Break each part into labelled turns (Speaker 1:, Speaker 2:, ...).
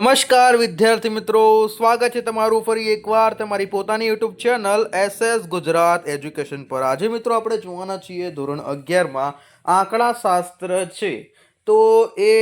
Speaker 1: નમસ્કાર વિદ્યાર્થી મિત્રો, સ્વાગત છે તમારું ફરી એકવાર તમારી પોતાની YouTube channel SS Gujarat education પર. આજે મિત્રો આપણે જોવાના છીએ ધોરણ અગિયારમાં આંકડા શાસ્ત્ર છે. તો એ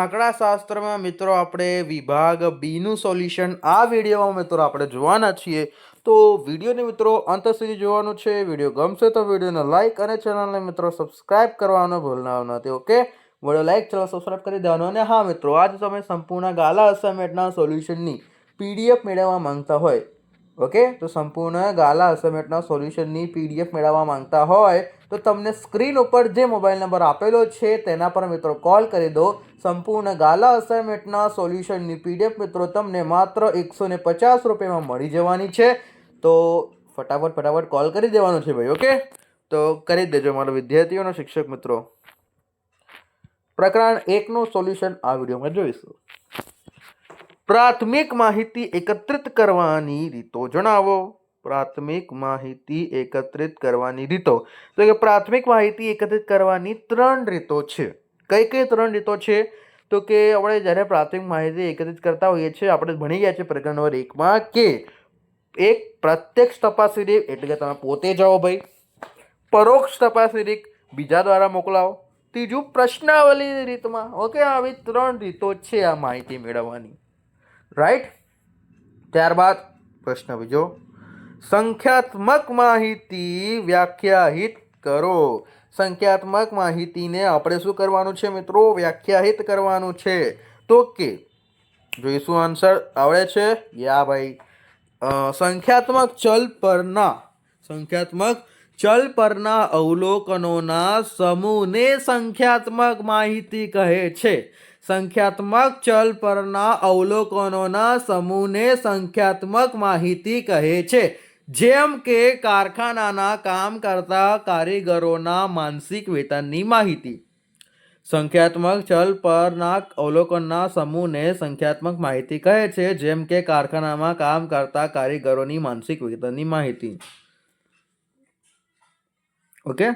Speaker 1: આંકડા શાસ્ત્રમાં મિત્રો આપણે વિભાગ બીનું સોલ્યુશન આ વિડીયોમાં મિત્રો આપણે જોવાના છીએ. તો વિડીયોને મિત્રો અંત સુધી જોવાનું છે. વીડિયો ગમશે તો વિડીયોને લાઇક અને ચેનલને મિત્રો સબસ્ક્રાઇબ કરવાનો ભૂલના નથી, okay? Video like channel subscribe કરી દેવાનો. અને હા મિત્રો, આજે તમે સંપૂર્ણ ગાલા અસાઇનમેન્ટના સોલ્યુશનની પીડીએફ મેળવવા માંગતા હોય ઓકે તો સંપૂર્ણ ગાલા અસાઇનમેન્ટના સોલ્યુશનની પીડીએફ મેળવવા માંગતા હોય, તો તમને સ્ક્રીન ઉપર જે મોબાઈલ નંબર આપેલો છે, તેના પર મિત્રો કોલ કરી દો. સંપૂર્ણ ગાલા અસાઇનમેન્ટના સોલ્યુશનની પીડીએફ મિત્રો તમને માત્ર એકસો ને પચાસ રૂપિયામાં મળી જવાની છે. તો ફટાફટ ફટાફટ કોલ કરી દેવાનો છે ભાઈ ઓકે તો કરી દેજો મારા વિદ્યાર્થીઓના શિક્ષક મિત્રો. પ્રકરણ એકનું સોલ્યુશન આ વિડીયોમાં જોઈશું. પ્રાથમિક માહિતી એકત્રિત કરવાની રીતો જણાવો. પ્રાથમિક માહિતી એકત્રિત કરવાની રીતો. તો કે પ્રાથમિક માહિતી એકત્રિત કરવાની ત્રણ રીતો છે. કઈ કઈ ત્રણ રીતો છે? તો કે આપણે જ્યારે પ્રાથમિક માહિતી એકત્રિત કરતા હોઈએ છીએ, આપણે ભણી ગયા છીએ પ્રકરણ નંબર એકમાં કે એક પ્રત્યક્ષ તપાસી રીત, એટલે કે તમે પોતે જાઓ ભાઈ. પરોક્ષ તપાસી રીત બીજા દ્વારા મોકલાવો. ત્રીજું પ્રશ્નાવલી રીતમાં. ઓકે, આવી ત્રણ રીતો છે આ માહિતી મેળવવાની. રાઈટ ત્યારબાદ પ્રશ્ન બીજો. સંખ્યાત્મક માહિતી વ્યાખ્યાયિત કરો. સંખ્યાત્મક માહિતીને આપણે શું કરવાનું છે મિત્રો? વ્યાખ્યાહિત કરવાનું છે. તો કે જોઈશું આન્સર આવડે છે? યા ભાઈ સંખ્યાત્મક ચલ પરના. સંખ્યાત્મક ચલ પરના અવલોકનોના સમૂહને સંખ્યાત્મક માહિતી કહે છે. સંખ્યાત્મક ચલ પરના અવલોકનોના સમૂહને સંખ્યાત્મક માહિતી કહે છે. જેમ કે કારખાનાના કામ કરતા કારીગરોના માનસિક વેતનની માહિતી. સંખ્યાત્મક ચલ પરના અવલોકનના સમૂહને સંખ્યાત્મક માહિતી કહે છે. જેમ કે કારખાનામાં કામ કરતા કારીગરોની માનસિક વેતનની માહિતી. ઓકે?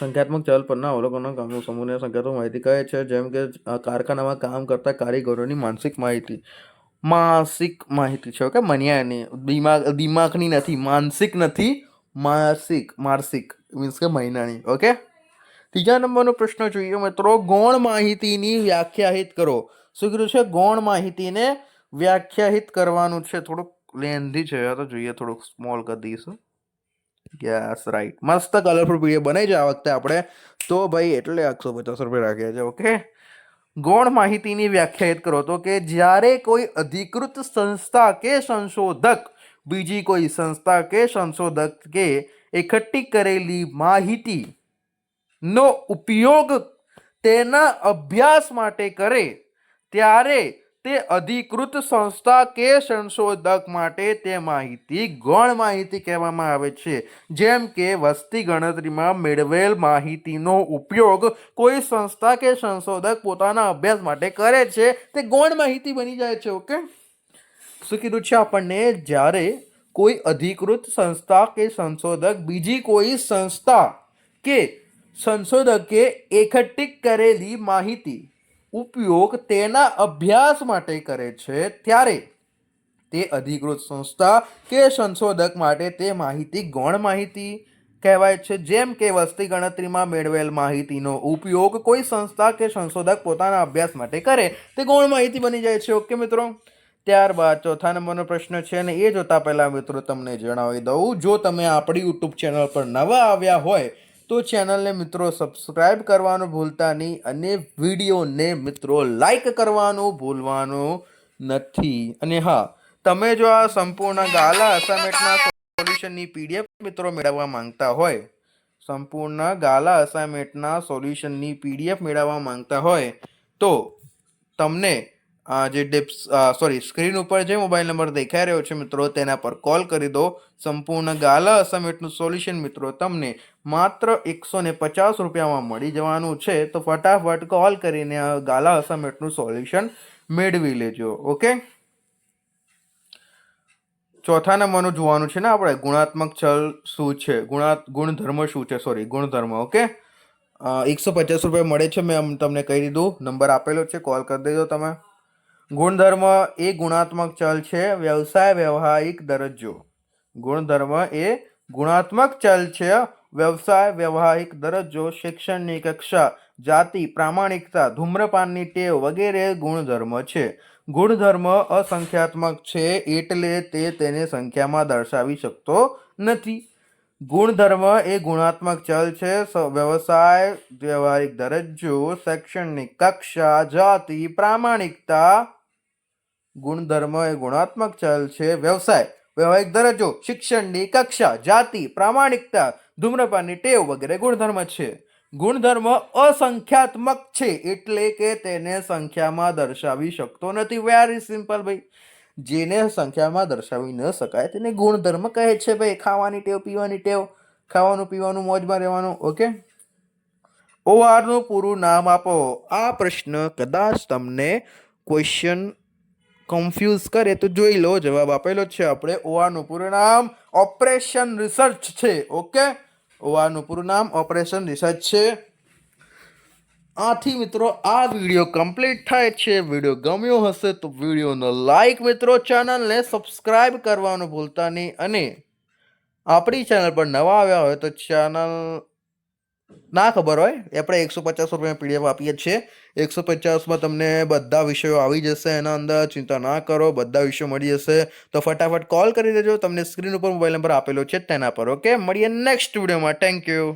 Speaker 1: સંખ્યાત્મક ચલ પરના અવલોકનો કામનો સમૂહને સંખ્યાત્મક માહિતી કહે છે, જેમ કે કારખાનામાં કામ કરતા કારીગરોની માનસિક માહિતી. માનસિક માહિતી છે, ઓકે? મન્યાની દિમાગ, દિમાગની નથી, માનસિક નથી, માસિક, માર્સિક મીન્સ કે મહિનાની, ઓકે? ત્રીજા નંબરનો પ્રશ્ન જોઈએ, મિત્રો, ગૌણ માહિતીની વ્યાખ્યાયિત કરો. શું કીધું છે? ગૌણ માહિતીને વ્યાખ્યાયિત કરવાનું છે. થોડુંક લેન્ધી છે તો જોઈએ, થોડુંક સ્મોલ કરી દઈશું. યસ રાઈટ મસ્ત કલરફુલ પીડીએફ બનાવી છે આ વખતે આપણે. તો ભાઈ એટલે એકસો પચાસ રૂપિયા રાખ્યા છે ઓકે ગૌણ માહિતીની વ્યાખ્યાયિત કરો તો કે જ્યારે કોઈ અધિકૃત સંસ્થા કે સંશોધક, બીજી કોઈ સંસ્થા કે સંશોધક કે એકઠી કરેલી માહિતી નો ઉપયોગ તેના અભ્યાસ માટે કરે, ત્યારે તે અધિકૃત સંસ્થા કે સંશોધક માટે તે માહિતી ગૌણ માહિતી કહેવામાં આવે છે. જેમ કે વસ્તી ગણતરીમાં મેળવેલ માહિતીનો ઉપયોગ કોઈ સંસ્થા કે સંશોધક પોતાના અભ્યાસ માટે કરે છે, તે ગૌણ માહિતી બની જાય છે, ઓકે? શું કીધું છે આપણને? જ્યારે કોઈ અધિકૃત સંસ્થા કે સંશોધક બીજી કોઈ સંસ્થા કે સંશોધકે એકઠી કરેલી માહિતી ઉપયોગ તેના અભ્યાસ માટે કરે છે ત્યારે તે અધિકૃત સંસ્થા કે સંશોધક માટે તે માહિતી ગૌણ માહિતી કહેવાય છે. જેમ કે વસ્તી ગણતરીમાં મેળવેલ માહિતીનો ઉપયોગ કોઈ સંસ્થા કે સંશોધક પોતાના અભ્યાસ માટે કરે, તે ગૌણ માહિતી બની જાય છે. ઓકે મિત્રો? ત્યારબાદ ચોથા નંબરનો પ્રશ્ન છે અને એ જોતા પહેલાં મિત્રો તમને જણાવી દઉં. જો તમે આપણી યુટ્યુબ ચેનલ પર નવા આવ્યા હોય તો ચેનલને મિત્રો સબસ્ક્રાઈબ કરવાનું ભૂલતા નહીં અને વિડીયોને મિત્રો લાઈક કરવાનું ભૂલવાનું નથી. અને હા, તમે જો આ સંપૂર્ણ ગાલા અસાઇનમેન્ટના સોલ્યુશનની પીડીએફ મિત્રો મેળવવા માંગતા હોય, સંપૂર્ણ ગાલા અસાઇનમેન્ટના સોલ્યુશનની પીડીએફ મેળવવા માંગતા હોય, તો તમને જે ડિપ્સ સોરી સ્ક્રીન ઉપર જે મોબાઈલ નંબર દેખાઈ રહ્યો છે મિત્રો, તેના પર કોલ કરી દો. સંપૂર્ણ ગાલા અસાઇનમેન્ટનું સોલ્યુશન મિત્રો તમને માત્ર એકસો ને પચાસ રૂપિયામાં મળી જવાનું છે. તો ફટાફટ કોલ કરીને ગાલા અસાઇનમેન્ટનું સોલ્યુશન મેળવી લેજો ઓકે ચોથા નંબરનું જોવાનું છે ને આપણે, ગુણાત્મક ચલ શું છે? ગુણા ગુણધર્મ શું છે? સોરી ગુણધર્મ ઓકે એકસો પચાસ રૂપિયા મળે છે, મેં તમને કહી દીધું. નંબર આપેલો છે કોલ કરી દેજો તમે. ગુણધર્મ એ ગુણાત્મક ચલ છે, વ્યવસાય વ્યવહારિક દરજ્જો. ગુણધર્મ એ ગુણાત્મક ચલ છે, વ્યવસાય વ્યવહારિક દરજ્જો શિક્ષણની કક્ષા, જાતિ, પ્રામાણિકતા, ધૂમ્રપાનની ટેવ વગેરે ગુણધર્મ છે. ગુણધર્મ અસંખ્યાત્મક છે એટલે તે તેને સંખ્યામાં દર્શાવી શકતો નથી. ગુણધર્મ એ ગુણાત્મક ચલ છે વ્યવસાય વ્યવહારિક દરજ્જો, શૈક્ષણિક કક્ષા, જાતિ, પ્રામાણિકતા ગુણધર્મ એ ગુણાત્મક ચલ છે વ્યવસાય. વ્યવહારિક દરજ્જો, શિક્ષણની કક્ષા, જાતિ, પ્રામાણિકતા, ધૂમ્રપાનની ટેવ વગેરે ગુણધર્મ છે. ગુણધર્મ અસંખ્યાત્મક છે એટલે કે તેને સંખ્યામાં દર્શાવી શકતો નથી. વેરી સિમ્પલ ભાઈ. જેને સંખ્યામાં દર્શાવી ન શકાય તેને ગુણધર્મ કહે છે ભાઈ. ખાવાની ટેવ, પીવાની ટેવ, ખાવાનું, પીવાનું, મોજમાં રહેવાનું. ઓકે ઓઆરનું પૂરું નામ આપો. આ પ્રશ્ન કદાચ તમને ક્વેશ્ચન કન્ફ્યુઝ કરે તો જોઈ લો, જવાબ આપેલો છે. આપણે ઓવાનું પૂરું નામ ઓપરેશન રિસર્ચ છે, ઓકે? ઓવાનું પૂરું નામ ઓપરેશન રિસર્ચ છે. આથી મિત્રો, આ વીડિયો કમ્પ્લીટ થાય છે. વીડિયો ગમ્યો હશે તો વિડીયોનો લાઈક મિત્રો, ચેનલને સબસ્ક્રાઈબ કરવાનું ભૂલતા નહીં. અને આપણી ચેનલ પર નવા આવ્યા હોય તો ચેનલ ના ખબર હોય. આપણે એકસો પચાસ રૂપિયા પીડીએફ આપીએ છીએ. એકસો પચાસમાં તમને બધા વિષયો આવી જશે એના અંદર. ચિંતા ના કરો, બધા વિષયો મળી જશે. તો ફટાફટ કોલ કરી દેજો. તમને સ્ક્રીન ઉપર મોબાઈલ નંબર આપેલો છે તેના પર ઓકે મળીએ નેક્સ્ટ વિડીયોમાં થેન્ક યુ